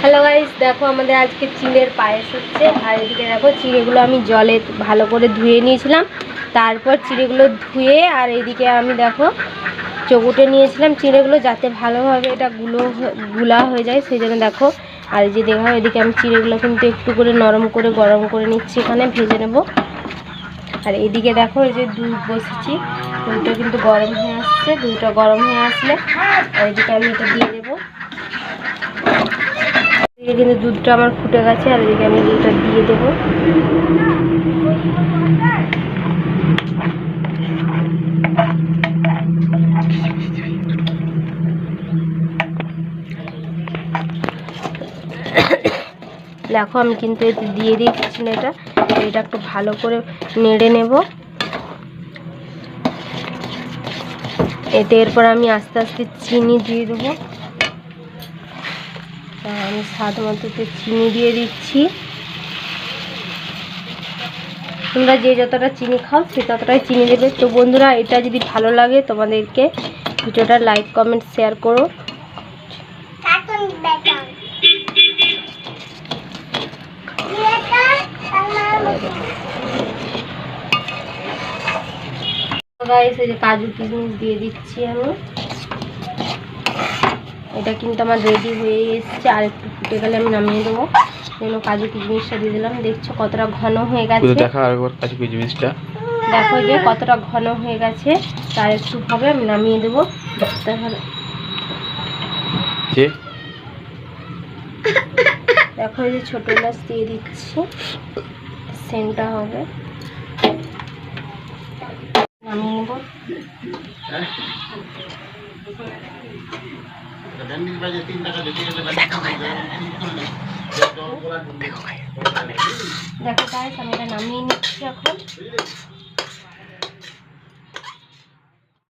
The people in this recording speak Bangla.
হ্যালো গাইস দেখো আমাদের আজকে চিড়ের পায়েস হচ্ছে। আর এদিকে দেখো চিড়েগুলো আমি জলে ভালো করে ধুয়ে নিয়েছিলাম। তারপর চিড়েগুলো ধুয়ে আর এদিকে আমি দেখো চকুটে নিয়েছিলাম চিড়েগুলো যাতে ভালোভাবে এটা গুলো গুলা হয়ে যায়, সেই জন্য দেখো। আর এই যে দেখো, এদিকে আমি চিড়েগুলো কিন্তু একটু করে নরম করে, গরম করে নিচ্ছি, এখানে ভেজে নেব। আর এদিকে দেখো এই যে দুধ বসেছি, দুধটা কিন্তু গরম হয়ে আসছে, দুধটা গরম হয়ে আসলে আর এদিকে আমি এটা দিয়ে দেবো। এদিকে কিন্তু দুধটা আমার ফুটে গেছে, আর এদিকে আমি দুধটা দিয়ে দেবো। দেখো, আমি কিন্তু এতে দিয়ে দিচ্ছি না এটা। এটা একটু ভালো করে নেড়ে নেব। এতে এরপর আমি আস্তে আস্তে চিনি দিয়ে দেবো। তা আমি স্বাদ মতো একটু চিনি দিয়ে দিচ্ছি। তোমরা যে যতটা চিনি খাও সে ততটাই চিনি দেবে। তো বন্ধুরা এটা যদি ভালো লাগে তোমাদেরকে ভিডিওটা লাইক কমেন্ট শেয়ার করো। গাইস এই যে কাজু কিশমিশ দিয়ে দিচ্ছি আমি। এটা কিন্তু আমার রেডি হয়ে এসেছে। আর একটু ফুটে গেলে আমি নামিয়ে দেবো। যেন কাজু কিশমিশটা দিয়ে দিলাম। দেখছ কতটা ঘন হয়ে গেছে। দেখা আরেকবার কাছে জিনিসটা দেখো যে কতটা ঘন হয়ে গেছে। তার একটু হবে আমি নামিয়ে দেবো। তাহলে দেখো এই যে ছোটো গ্লাস দিয়ে দিচ্ছি। সেন্টটা হবে। নামিয়ে নেব দেখো গাইস আমি এটা নামিয়ে নিচ্ছি এখন